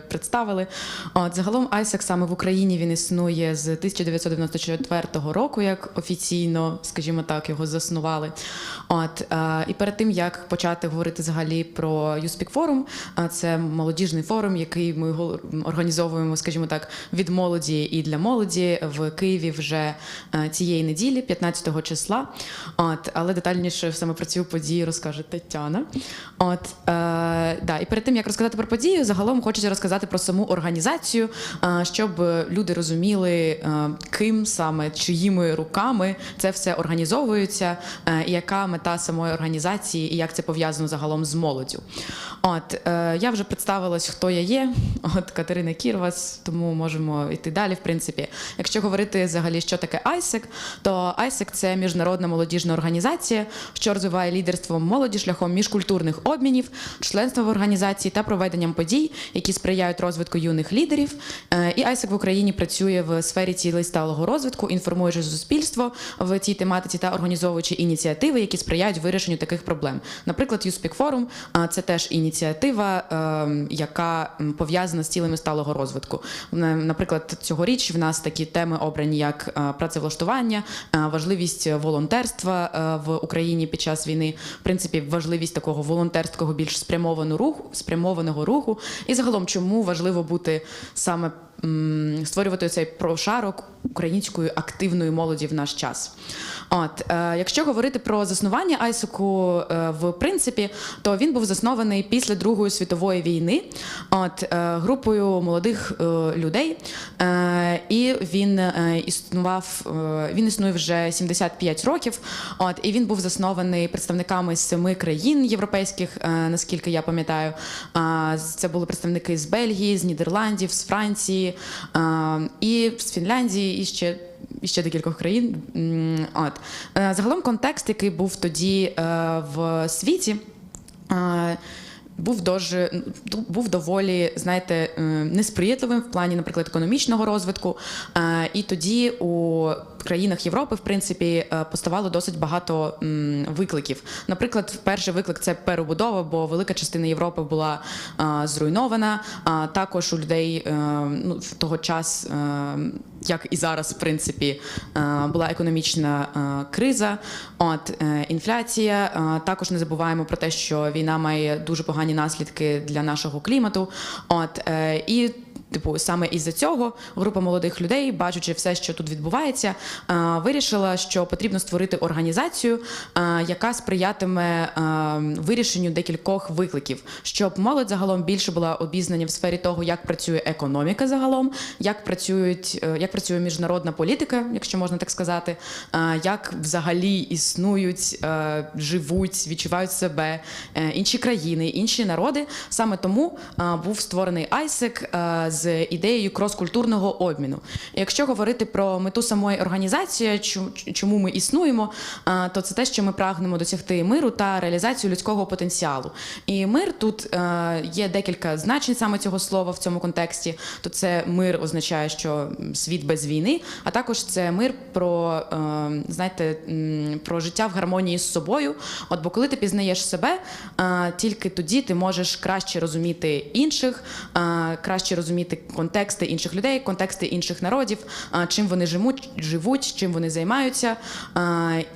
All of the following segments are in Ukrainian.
Представили от загалом ISEC саме в Україні він існує з 1994 року, як офіційно, скажімо так, його заснували. От е, і перед тим як почати говорити взагалі про USpeak Forum, а це молодіжний форум, який ми організовуємо, скажімо так, від молоді і для молоді в Києві вже е, цієї неділі, 15 числа. От, але детальніше саме про цю подію розкаже Тетяна. От е, да, і перед тим як розказати про подію, загалом хочеться розказати про саму організацію, щоб люди розуміли, ким саме чиїми руками це все організовується, і яка мета самої організації, і як це пов'язано загалом з молоддю. От е, я вже представилась, хто я є. От Катерина Кірвас, тому можемо йти далі. В принципі, якщо говорити взагалі, що таке ISEC, то ISEC – це міжнародна молодіжна організація, що розвиває лідерство молоді шляхом міжкультурних обмінів, членства в організації та проведенням подій, які сприяють розвитку юних лідерів. Е, І ISEC в Україні працює в сфері цілей сталого розвитку, інформуючи суспільство в цій тематиці та організовуючи ініціативи, які сприяють вирішенню таких проблем. Наприклад, USpeak Forum – це теж ініціатива, е, яка пов'язана з цілями сталого розвитку. Е, Наприклад, цьогоріч в нас такі теми обрані, як е, працевлаштування, е, важливість волонтерства в Україні під час війни, в принципі, важливість такого волонтерського більш спрямованого руху, спрямованого руху, і загалом, чому важливо бути саме створювати цей прошарок української активної молоді в наш час. От, е, якщо говорити про заснування Айсоку, е, в принципі, то він був заснований після Другої світової війни, от е, групою молодих людей, і він існував. він існує вже 75 років. От і він був заснований представниками семи країн європейських, наскільки я пам'ятаю. Це були представники з Бельгії, з Нідерландів, з Франції і з Фінляндії, і ще. І ще декількох країн. От Е, загалом контекст, який був тоді е, в світі. Був дуже ну, був доволі, знаєте, несприятливим в плані, наприклад, економічного розвитку. І тоді у країнах Європи, в принципі, е, поставало досить багато викликів. Наприклад, перший виклик це перебудова, бо велика частина Європи була зруйнована. А також у людей е, ну, в того час, е, як і зараз, в принципі, е, була економічна е, криза, от е, інфляція. Також не забуваємо про те, що війна має дуже погані наслідки для нашого клімату. От і Типу, саме із-за цього група молодих людей, бачачи все, що тут відбувається, вирішила, що потрібно створити організацію, яка сприятиме вирішенню декількох викликів, щоб молодь загалом більше була обізнана в сфері того, як працює економіка загалом, як працюють, е, як працює міжнародна політика, якщо можна так сказати, як взагалі існують, е, живуть, відчувають себе е, інші країни, інші народи. Саме тому був створений ISEC з ідеєю кроскультурного обміну. Якщо говорити про мету самої організації, чому ми існуємо, то це те, що ми прагнемо досягти миру та реалізацію людського потенціалу. І мир тут е, є декілька значень саме цього слова в цьому контексті. То це мир означає, що світ без війни, а також це мир про е, знаєте, про життя в гармонії з собою. От бо коли ти пізнаєш себе, тільки тоді ти можеш краще розуміти інших, краще розуміти контексти інших людей, контексти інших народів, чим вони живуть, живуть, чим вони займаються.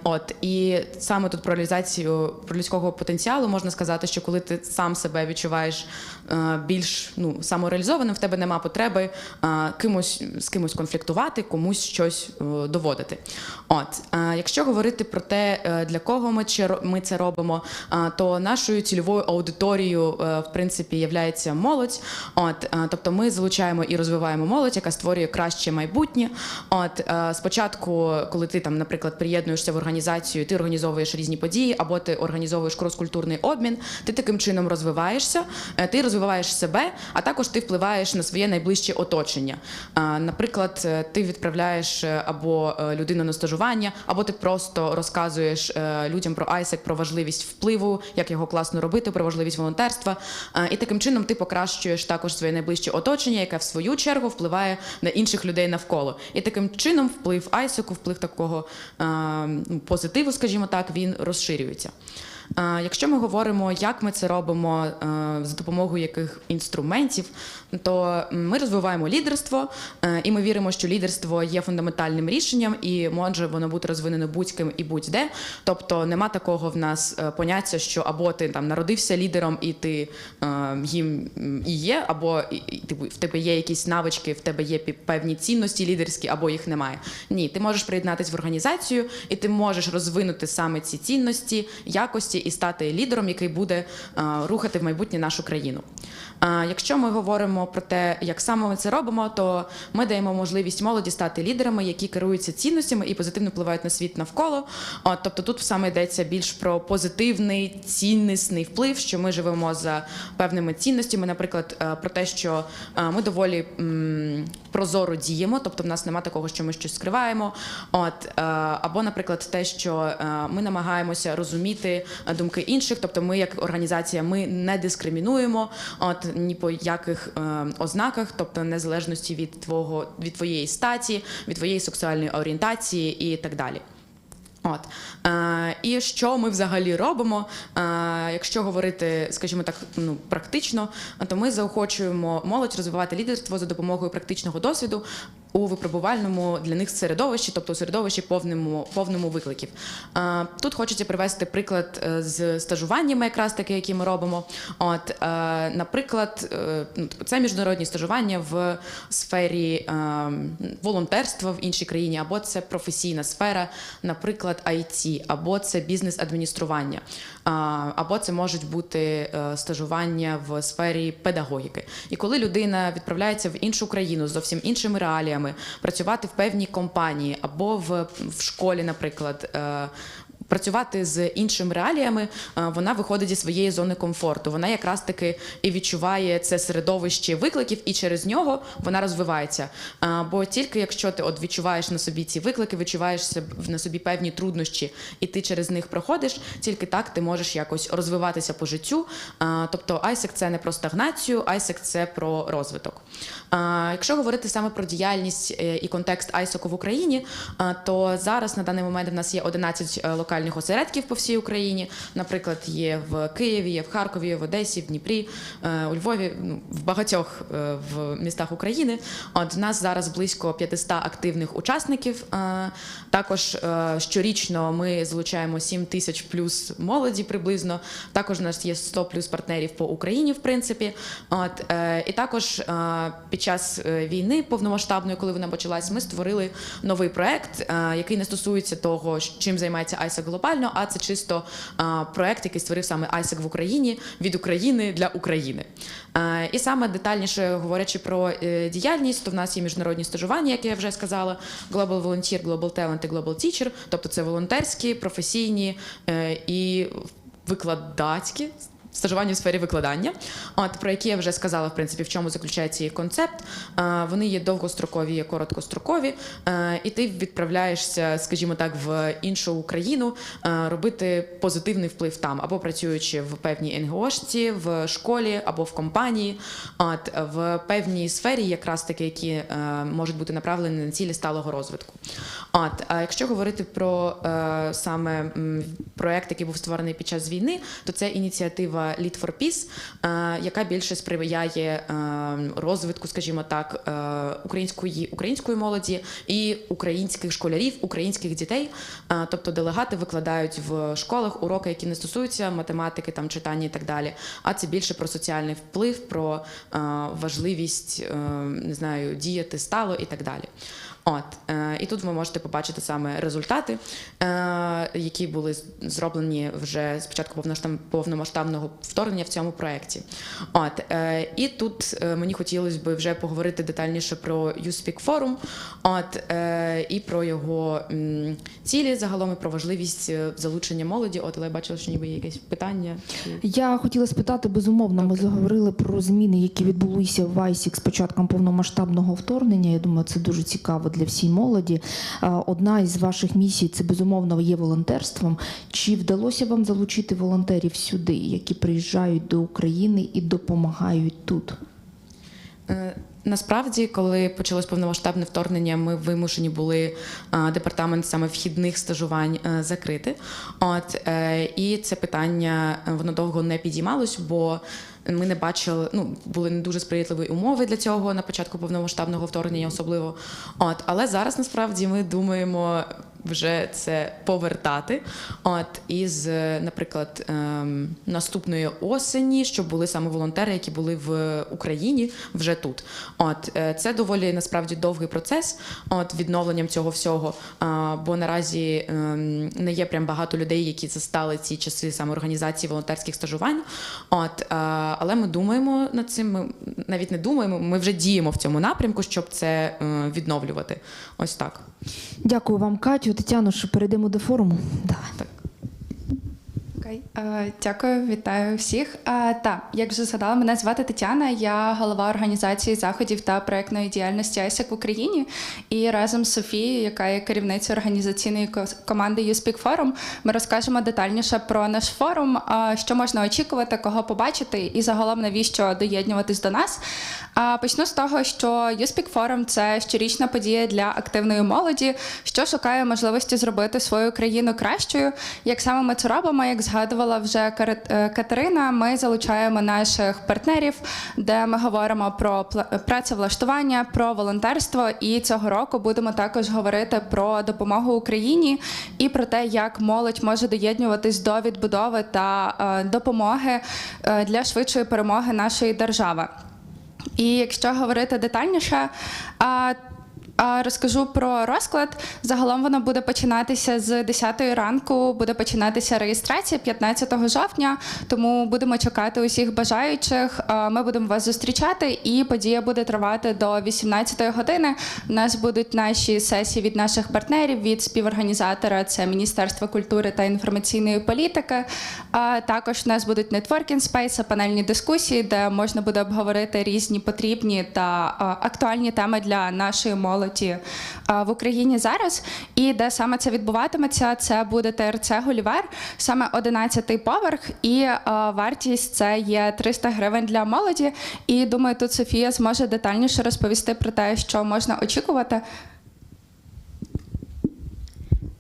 От і саме тут про реалізацію про людського потенціалу можна сказати, що коли ти сам себе відчуваєш більш ну самореалізованим, в тебе нема потреби е, кимось з кимось конфліктувати, комусь щось е, доводити. От е, якщо говорити про те, е, для кого ми ми це робимо, е, то нашою цільовою аудиторією е, в принципі є молодь. От е, тобто ми залучаємо і розвиваємо молодь, яка створює краще майбутнє. От е, спочатку, коли ти там, наприклад, приєднуєшся в організацію, ти організовуєш різні події, або ти організовуєш кроскультурний обмін, ти таким чином розвиваєшся, е, ти розвиваєш себе, а також ти впливаєш на своє найближче оточення. Наприклад, е, ти відправляєш е, або е, людину на стажування, або ти просто розказуєш людям про ISEC, про важливість впливу, як його класно робити, про важливість волонтерства. І таким чином ти покращуєш також своє найближче оточення, яке в свою чергу впливає на інших людей навколо. І таким чином вплив ISEC, вплив такого ну, позитиву, скажімо так, він розширюється. Якщо ми говоримо, як ми це робимо е, за допомогою яких інструментів, то ми розвиваємо лідерство, е, і ми віримо, що лідерство є фундаментальним рішенням і може воно бути розвинено будь-ким і будь-де. Тобто нема такого в нас е, поняття, що або ти там народився лідером і ти е, їм і є, або типу, в тебе є якісь навички, в тебе є певні цінності лідерські, або їх немає. Ні, ти можеш приєднатися в організацію, і ти можеш розвинути саме ці цінності, якості і стати лідером, який буде рухати в майбутнє нашу країну. Якщо ми говоримо про те, як саме ми це робимо, то ми даємо можливість молоді стати лідерами, які керуються цінностями і позитивно впливають на світ навколо. От, тобто тут саме йдеться більш про позитивний ціннісний вплив, що ми живемо за певними цінностями. Наприклад, е, про те, що е, ми доволі прозоро діємо, тобто в нас немає такого, що ми щось скриваємо. От е, або, наприклад, те, що ми намагаємося розуміти думки інших, тобто ми, як організація, ми не дискримінуємо от ні по яких ознаках, тобто незалежності від твого від твоєї статі, від твоєї сексуальної орієнтації і так далі. От е, і що ми взагалі робимо? Е, якщо говорити, скажімо так, ну практично, то ми заохочуємо молодь розвивати лідерство за допомогою практичного досвіду у випробувальному для них середовищі, тобто у середовищі повному повному викликів. Тут хочеться привести приклад е, з стажуваннями, якраз таки, які ми робимо. От, е, наприклад, е, ну, типу, це міжнародні стажування в сфері волонтерства в іншій країні, або це професійна сфера, наприклад, IT, або це бізнес-адміністрування, або це можуть бути е, стажування в сфері педагогіки. І коли людина відправляється в іншу країну з зовсім іншими реаліями, працювати в певній компанії або в, в школі, наприклад. Працювати з іншими реаліями, е, вона виходить зі своєї зони комфорту. Вона якраз таки і відчуває це середовище викликів, і через нього вона розвивається. Е, Бо тільки якщо ти от відчуваєш на собі ці виклики, відчуваєш на собі певні труднощі, і ти через них проходиш, тільки так ти можеш якось розвиватися по життю. Е, Тобто ISEC – це не про стагнацію, ISEC – це про розвиток. Якщо говорити саме про діяльність і контекст ISOC в Україні, то зараз на даний момент в нас є 11 е, локальних осередків по всій Україні. Наприклад, є в Києві, є в Харкові, в Одесі, в Дніпрі, е, у Львові, ну, в багатьох е, в містах України. От в нас зараз близько 500 активних учасників. Е, Також щорічно ми залучаємо 7 тисяч плюс молоді приблизно. Також у нас є 100 плюс партнерів по Україні, в принципі. От і також під час війни повномасштабної, коли вона почалась, ми створили новий проект, який не стосується того, чим займається ISAC глобально, а це чисто проект, який створив саме ISEC в Україні від України для України. І саме детальніше говорячи про е, діяльність, то в нас є міжнародні стажування, як я вже сказала, Global Volunteer, Global Talent і Global Teacher, тобто це волонтерські, професійні е, і викладацькі. Стажування в сфері викладання, от про які я вже сказала, в принципі, в чому заключається їх концепт. Вони є довгострокові, є короткострокові, і ти відправляєшся, скажімо так, в іншу країну е, робити позитивний вплив там, або працюючи в певній НГОшці, в школі або в компанії, от в певній сфері, якраз таки, які е, можуть бути направлені на цілі сталого розвитку. От, а якщо говорити про е, саме проект, який був створений під час війни, то це ініціатива Lead for Peace, е, яка більше сприяє е, розвитку, скажімо так, е, української української молоді і українських школярів, українських дітей. Тобто делегати викладають в школах уроки, які не стосуються математики, там читання і так далі. А це більше про соціальний вплив, про важливість не знаю, діяти стало і так далі. От е, і тут ви можете побачити саме результати, е, які були зроблені вже з початку повномасштабного вторгнення в цьому проєкті. От е, і тут мені хотілося б вже поговорити детальніше про YouSpeak Forum, от і про його цілі загалом і про важливість залучення молоді. От але я бачила, що ніби є якесь питання. Я хотіла спитати, безумовно, ми заговорили про зміни, які відбулися в ISIC з початком повномасштабного вторгнення. Я думаю, це дуже цікаво для всієї молоді. Одна із ваших місій це безумовно є волонтерством. Чи вдалося вам залучити волонтерів сюди, які приїжджають до України і допомагають тут? Е, Насправді, коли почалось повномасштабне вторгнення, ми вимушені були департамент саме вхідних стажувань е, закрити. От е, і це питання е, воно довго не підіймалось, бо ми не бачили, ну були не дуже сприятливі умови для цього на початку повномасштабного вторгнення, особливо. От, але зараз насправді ми думаємо вже це повертати. От із, е, наприклад, ем, наступної осені, щоб були саме волонтери, які були в Україні вже тут. От е, це доволі насправді довгий процес. От відновленням цього всього. А, бо наразі ем, не є прям багато людей, які застали ці часи саме організації волонтерських стажувань. От а, але ми думаємо над цим. Ми навіть не думаємо. Ми вже діємо в цьому напрямку, щоб це е, відновлювати. Ось так. Дякую вам, Катю. Тетяно, що перейдемо до форуму. Давай. Так. Окей, Е, дякую, вітаю всіх. Е, Так, як вже згадала, мене звати Тетяна. Я голова організації заходів та проектної діяльності ISEC в Україні. І разом з Софією, яка є керівницею організаційної ко- команди YouSpeak Forum, ми розкажемо детальніше про наш форум, що можна очікувати, кого побачити, і загалом навіщо доєднуватись до нас. А Почну з того, що YouSpeak Forum – це щорічна подія для активної молоді, що шукає можливості зробити свою країну кращою. Як саме ми це робимо, як згадувала вже е, Катерина, ми залучаємо наших партнерів, де ми говоримо про працевлаштування, про волонтерство. І цього року будемо також говорити про допомогу Україні і про те, як молодь може доєднуватись до відбудови та е, допомоги е, для швидшої перемоги нашої держави. І якщо говорити детальніше, розкажу про розклад. Загалом воно буде починатися з 10 ранку, буде починатися реєстрація 15 жовтня. Тому будемо чекати усіх бажаючих. Ми будемо вас зустрічати, і подія буде тривати до 18 години. У нас будуть наші сесії від наших партнерів, від співорганізатора це Міністерство культури та інформаційної політики. Також у нас будуть нетворкінг спейси, панельні дискусії, де можна буде обговорити різні потрібні та актуальні теми для нашої молоді а, в Україні зараз. І де саме це відбуватиметься, це буде ТРЦ Голівер, саме 11-й поверх, і вартість це є 300 гривень для молоді. І думаю, тут Софія зможе детальніше розповісти про те, що можна очікувати.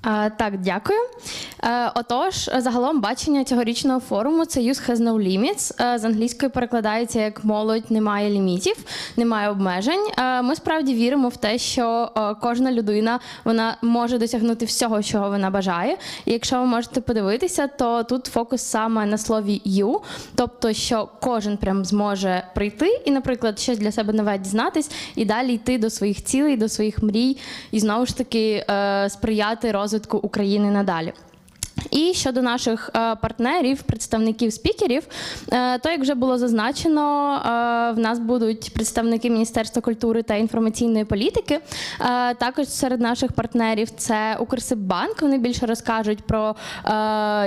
Так, дякую. Е, отож, загалом бачення цьогорічного форуму це Youth has no limits. Е, з англійської перекладається як молодь немає лімітів, немає обмежень. Е, ми справді віримо в те, що кожна людина вона може досягнути всього, чого вона бажає. І якщо ви можете подивитися, то тут фокус саме на слові you, тобто, що кожен прям зможе прийти і, наприклад, щось для себе нове дізнатись, і далі йти до своїх цілей, до своїх мрій, і знову ж таки сприяти розвитку України надалі. І щодо наших е, партнерів, представників спікерів, е, то як вже було зазначено, е, в нас будуть представники Міністерства культури та інформаційної політики. Також серед наших партнерів це Укрсиббанк. Вони більше розкажуть про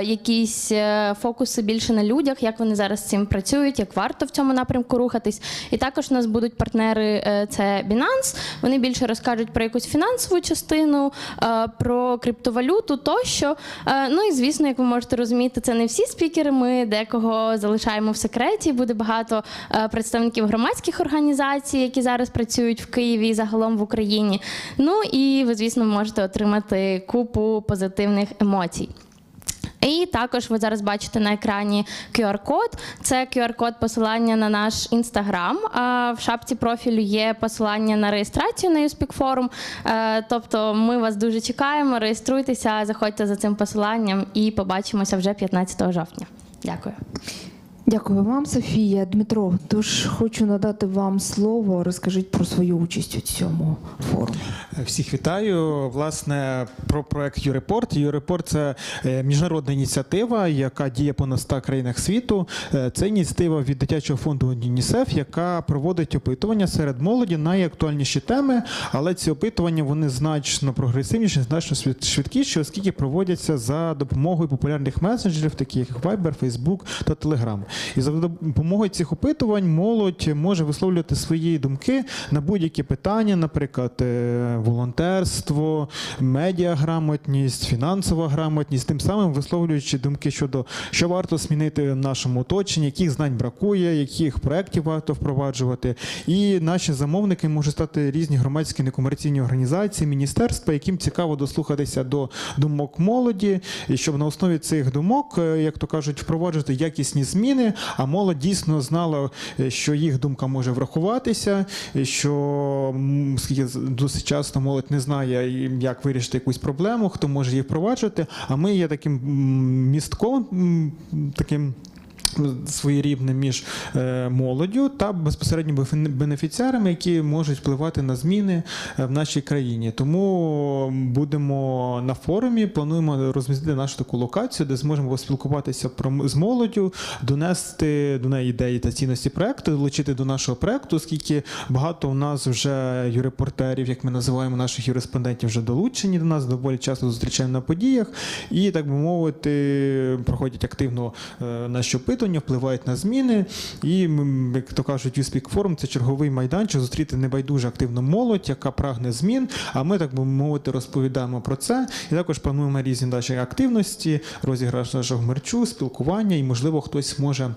якісь фокуси більше на людях, як вони зараз з цим працюють, як варто в цьому напрямку рухатись. І також у нас будуть партнери це Binance. Вони більше розкажуть про якусь фінансову частину, про криптовалюту тощо. Е, Ну і звісно, як ви можете розуміти, це не всі спікери. Ми декого залишаємо в секреті. Буде багато е, представників громадських організацій, які зараз працюють в Києві і загалом в Україні. Ну і ви, звісно, можете отримати купу позитивних емоцій. І також ви зараз бачите на екрані QR-код. Це QR-код посилання на наш інстаграм. В шапці профілю є посилання на реєстрацію на Юспік Forum. Е, Тобто ми вас дуже чекаємо. Реєструйтеся, заходьте за цим посиланням і побачимося вже 15 жовтня. Дякую. Дякую вам, Софія. Дмитро, тож хочу надати вам слово. Розкажіть про свою участь у цьому форумі. Всіх вітаю. Власне, про проект Юрепорт. Юрепорт це е, міжнародна ініціатива, яка діє по 100 країнах світу. Е, Це ініціатива від дитячого фонду ЮНІСЕФ, яка проводить опитування серед молоді на найактуальніші теми. Але ці опитування вони значно прогресивніші, значно швидкіші, оскільки проводяться за допомогою популярних месенджерів, таких як Viber, Facebook та Telegram. І за допомогою цих опитувань молодь може висловлювати свої думки на будь-які питання, наприклад, е, волонтерство, медіаграмотність, фінансова грамотність, тим самим висловлюючи думки щодо що варто змінити в нашому оточенні, яких знань бракує, яких проєктів варто впроваджувати. І наші замовники можуть стати різні громадські некомерційні організації, міністерства, яким цікаво дослухатися до думок молоді, і щоб на основі цих думок, е, як то кажуть, впроваджувати якісні зміни. А молодь дійсно знала, е, що їх думка може врахуватися, що скільки з- досить часто молодь не знає, як вирішити якусь проблему, хто може її впроваджувати. А ми є таким містком, таким. Своєрідним між е, молоддю та безпосередньо бенефіціарами, які можуть впливати на зміни е, в нашій країні. Тому будемо на форумі, плануємо розмістити нашу таку локацію, де зможемо поспілкуватися з молоддю, донести до неї ідеї та цінності проекту, долучити до нашого проекту, оскільки багато у нас вже юрепортерів, як ми називаємо наших юриспондентів, вже долучені до нас, доволі часто зустрічаємо на подіях, і так би мовити, проходять активно е, наші опитування, впливають на зміни. І, як то кажуть, Юспік Форум це черговий майданчик зустріти небайдуже активну молодь, яка прагне змін. А ми, так би мовити, розповідаємо про це. І також плануємо різні наші активності, розіграш нашого мерчу, спілкування, і, можливо, хтось може.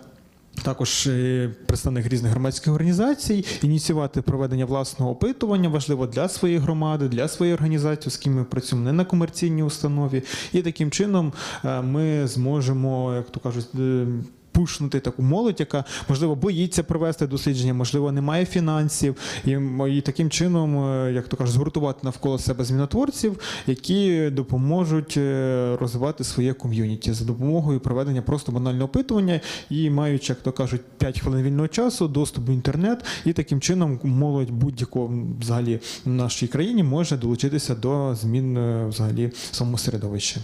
Також е, представник різних громадських організацій ініціювати проведення власного опитування важливо для своєї громади, для своєї організації, з ким ми працюємо не на комерційній установі. І таким чином е, ми зможемо, як то кажуть, е, пушнути таку молодь, яка можливо боїться провести дослідження, можливо, не має фінансів, і, і таким чином, е, як то кажуть, згуртувати навколо себе змінотворців, які допоможуть е, розвивати своє ком'юніті за допомогою проведення просто банального опитування і маючи, як то кажуть, 5 хвилин вільного часу, доступ до інтернет, і таким чином молодь будь-якого взагалі в нашій країні може долучитися до змін е, взагалі в самому середовищі.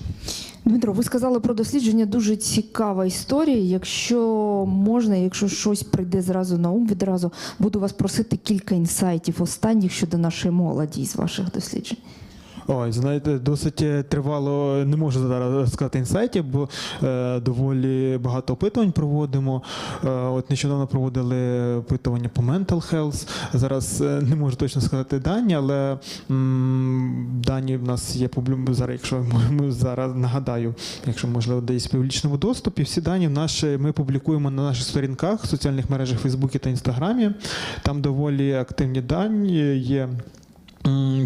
Дмитро, ви сказали про дослідження. Дуже цікава історія. Якщо можна, якщо щось прийде зразу на ум, відразу буду вас просити кілька інсайтів останніх щодо нашої молоді з ваших досліджень. Ой, знаєте, досить е, тривало, не можу зараз сказати інсайтів, бо е, доволі багато опитувань проводимо. Е, от нещодавно проводили опитування по mental health. Зараз е, не можу точно сказати дані, але м, дані в нас є зараз, якщо ми зараз нагадаю, якщо можливо десь в публічному доступі, всі дані в наші ми публікуємо на наших сторінках в соціальних мережах Фейсбуці та Інстаграмі. Там доволі активні дані є.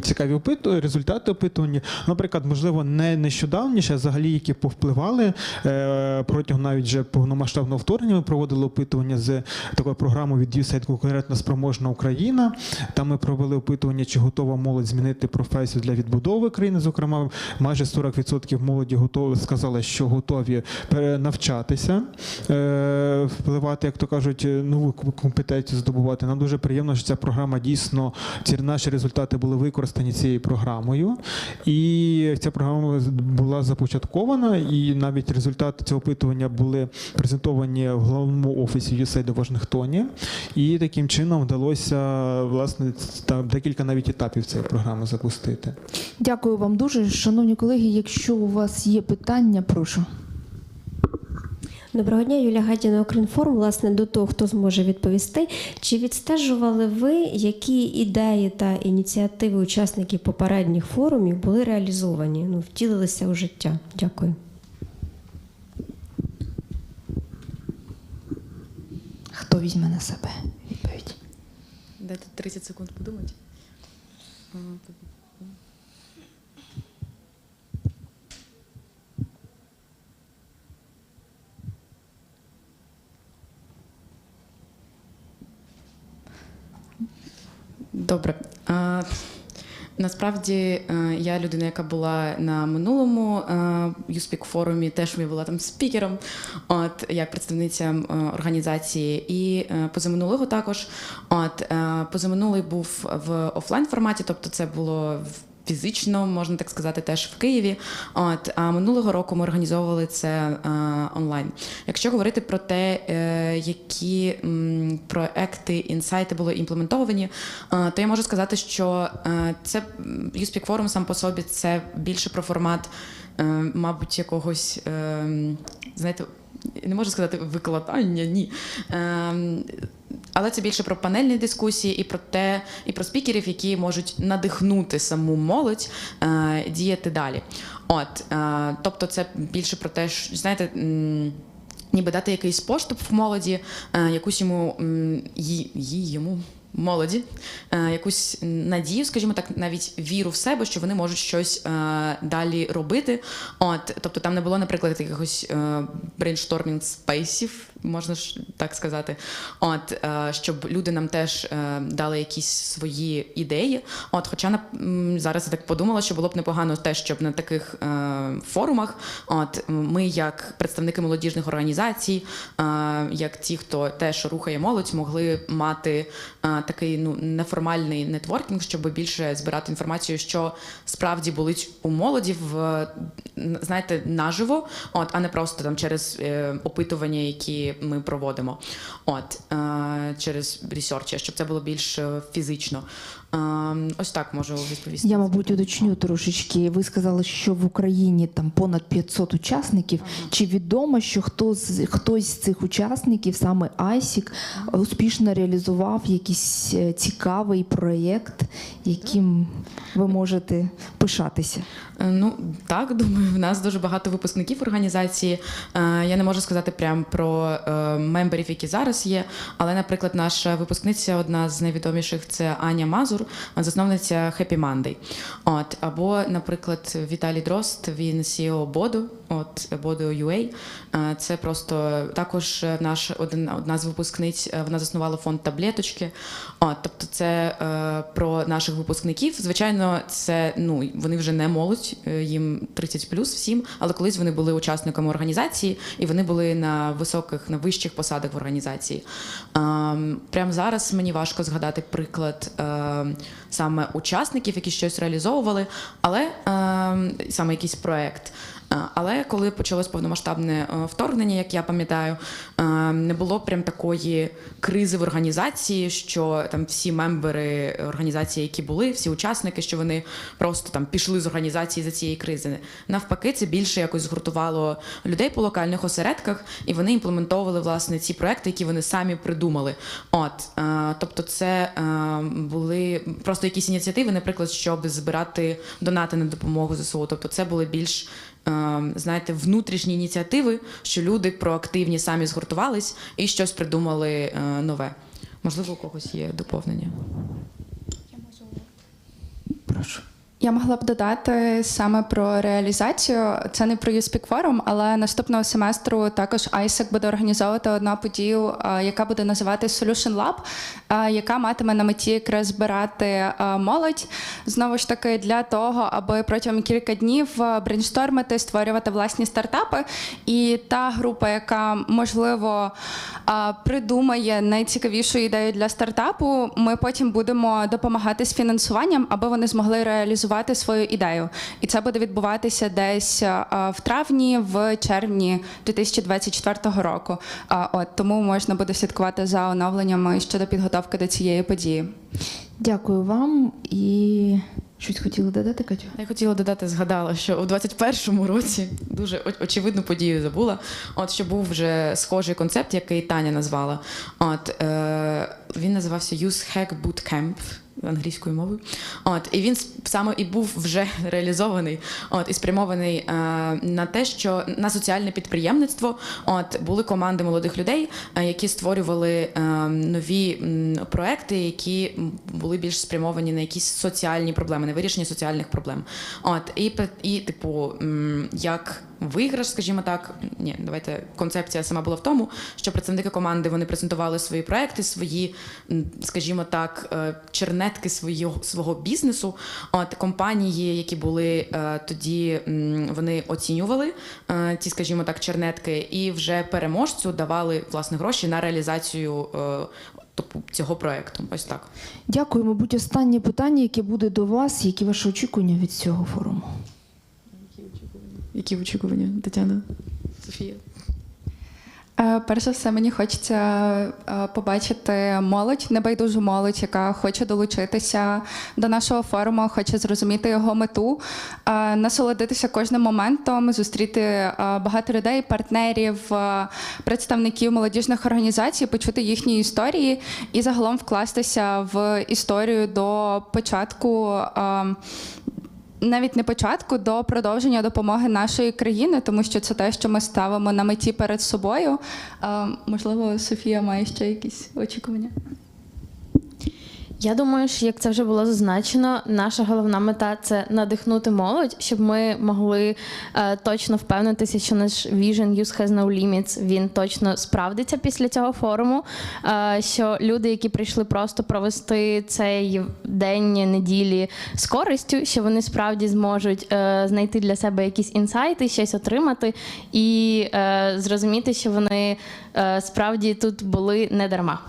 Цікаві опиту, результати опитування, наприклад, можливо, не нещодавніше, а взагалі, які повпливали е, протягом навіть вже повномасштабного вторгнення. Ми проводили опитування з такою програмою від USAID конкурентно спроможна Україна. Там ми провели опитування, чи готова молодь змінити професію для відбудови країни. Зокрема, майже 40% молоді готові сказали, що готові навчатися, е, впливати, як то кажуть, нову компетенцію здобувати. Нам дуже приємно, що ця програма дійсно ці наші результати були використані цією програмою, і ця програма була започаткована, і навіть результати цього опитування були презентовані в головному офісі USAID у Вашингтоні. І таким чином вдалося власне там декілька навіть етапів цієї програми запустити. Дякую вам дуже, шановні колеги. Якщо у вас є питання, прошу. Доброго дня, Юлія Гадіна, Укрінформ. Власне, до того, хто зможе відповісти. Чи відстежували ви, які ідеї та ініціативи учасників попередніх форумів були реалізовані, ну, втілилися у життя? Дякую. Хто візьме на себе відповідь? Дайте 30 секунд подумати. Добре. А, насправді е, я людина, яка була на минулому юспік форумі, теж я була там спікером, от як представниця е, організації, і е, позаминулого також. От е, позаминулий був в офлайн форматі, тобто це було в. Фізично, можна так сказати, теж в Києві. От а минулого року ми організовували це е, онлайн. Якщо говорити про те, е, які проекти, інсайти були імплементовані, е, то я можу сказати, що це м, YouSpeak Forum сам по собі це більше про формат, мабуть, якогось, е, знаєте, не можу сказати викладання, ні. Але це більше про панельні дискусії і про те, і про спікерів, які можуть надихнути саму молодь е, діяти далі. От, е, тобто, це більше про те, що знаєте. Ніби дати якийсь поштовх в молоді, е, якусь йому їй йому молоді, е, якусь надію, скажімо так, навіть віру в себе, що вони можуть щось е, далі робити. От, тобто там не було, наприклад, якихось брейнштормінг спейсів, можна ж так сказати. От, е, щоб люди нам теж дали якісь свої ідеї. От, хоча на зараз я так подумала, що було б непогано те, щоб на таких форумах, от ми, як представники молодіжних організацій, як ті, хто теж рухає молодь, могли мати такий ну неформальний нетворкінг, щоб більше збирати інформацію, що справді болить у молоді в знаєте, наживо, от, а не просто там через е, опитування, які ми проводимо, от е, через ресерчі, щоб це було більш е, фізично. Ось так можу відповісти. Я, мабуть, уточню трошечки. Ви сказали, що в Україні там понад 500 учасників. Чи відомо, що хто з хтось з цих учасників, саме Айсік, успішно реалізував якийсь е, цікавий проєкт, яким ви можете пишатися? Е, Ну так, думаю, в нас дуже багато випускників організації. Е, Я не можу сказати прям про мемберів, які зараз є. Але, наприклад, наша випускниця, одна з найвідоміших, це Аня Мазур, засновниця Happy Monday. От або, наприклад, Віталій Дрозд, він CEO Боду, от Боду UA. Е, Це просто також наш один одна з випускниць. е, Вона заснувала фонд таблеточки. От, тобто, це е, про наших випускників. Звичайно, це ну вони вже не молодь, їм 30 плюс всім, але колись вони були учасниками організації і вони були на високих, на вищих посадах в організації. Ем, Прямо зараз мені важко згадати приклад саме учасників, які щось реалізовували, але ем, саме якийсь проект. Е, Але коли почалось повномасштабне е, вторгнення, як я пам'ятаю, е, не було прям такої кризи в організації, що там всі мембери організації, які були, всі учасники, що вони просто там пішли з організації за цієї кризи. Навпаки, це більше якось згуртувало людей по локальних осередках, і вони імплементовували власне ці проекти, які вони самі придумали. От, тобто, це були просто якісь ініціативи, наприклад, щоб збирати донати на допомогу ЗСУ. Тобто, це були більш знаєте, внутрішні ініціативи, що люди проактивні самі згуртувались і щось придумали е, нове. Можливо, у когось є доповнення. Я Прошу. Я могла б додати саме про реалізацію. Це не про USpeak Forum, але наступного семестру також ISEC буде організовувати одну подію, яка буде називатись Solution Lab, яка матиме на меті якраз збирати молодь знову ж таки для того, аби протягом кілька днів брейнштормити, створювати власні стартапи. І та група, яка можливо придумає найцікавішу ідею для стартапу, ми потім будемо допомагати з фінансуванням, аби вони змогли реалізувати свою ідею. І це буде відбуватися десь в травні, в червні 2024 року. А, От тому можна буде слідкувати за оновленнями щодо підготовки до цієї події. Дякую вам і щось хотіли додати, Катю? Я хотіла додати, згадала, що у 21-му році дуже очевидну подію забула. От що був вже схожий концепт, який Таня назвала. От е, він називався Youth Hack Bootcamp англійською мовою. От і він саме і був вже реалізований. От і спрямований е, на те, що на соціальне підприємництво. От були команди молодих людей, е, які створювали е, нові м, проекти, які були більш спрямовані на якісь соціальні проблеми, на вирішення соціальних проблем. От і і, типу, як виграш, скажімо так, ні, давайте концепція сама була в тому, що представники команди вони презентували свої проекти, свої, скажімо так, е, чернетки свого, свого бізнесу. От компанії, які були е, тоді, вони оцінювали е, ті, скажімо так, чернетки, і вже переможцю давали власне гроші на реалізацію е, тобто, цього проекту. Ось так. Дякую. Мабуть, останнє питання, яке буде до вас. Які ваші очікування від цього форуму? Які очікування, Тетяна? Софія? Е, Перш за все, мені хочеться е, побачити молодь, небайдужу молодь, яка хоче долучитися до нашого форуму, хоче зрозуміти його мету, е, насолодитися кожним моментом, зустріти багато людей, партнерів, представників молодіжних організацій, почути їхні історії і загалом вкластися в історію до початку. Е, навіть не початку до продовження допомоги нашої країни, тому що це те, що ми ставимо на меті перед собою. Можливо, Софія має ще якісь очікування. Я думаю, що як це вже було зазначено, наша головна мета це надихнути молодь, щоб ми могли е, точно впевнитися, що наш Vision Youth Has No Limits, він точно справдиться після цього форуму. Е, що люди, які прийшли просто провести цей день неділі з користю, що вони справді зможуть е, знайти для себе якісь інсайти, щось отримати і е, зрозуміти, що вони е, справді тут були не дарма.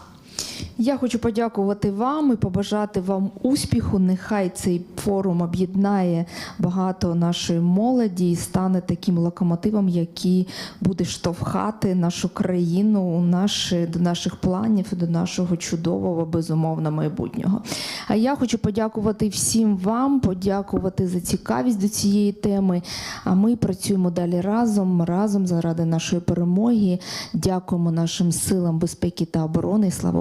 Я хочу подякувати вам і побажати вам успіху. Нехай цей форум об'єднає багато нашої молоді і стане таким локомотивом, який буде штовхати нашу країну наші, до наших планів, до нашого чудового, безумовно, майбутнього. А я хочу подякувати всім вам, подякувати за цікавість до цієї теми. А ми працюємо далі разом, разом заради нашої перемоги. Дякуємо нашим силам безпеки та оборони. Слава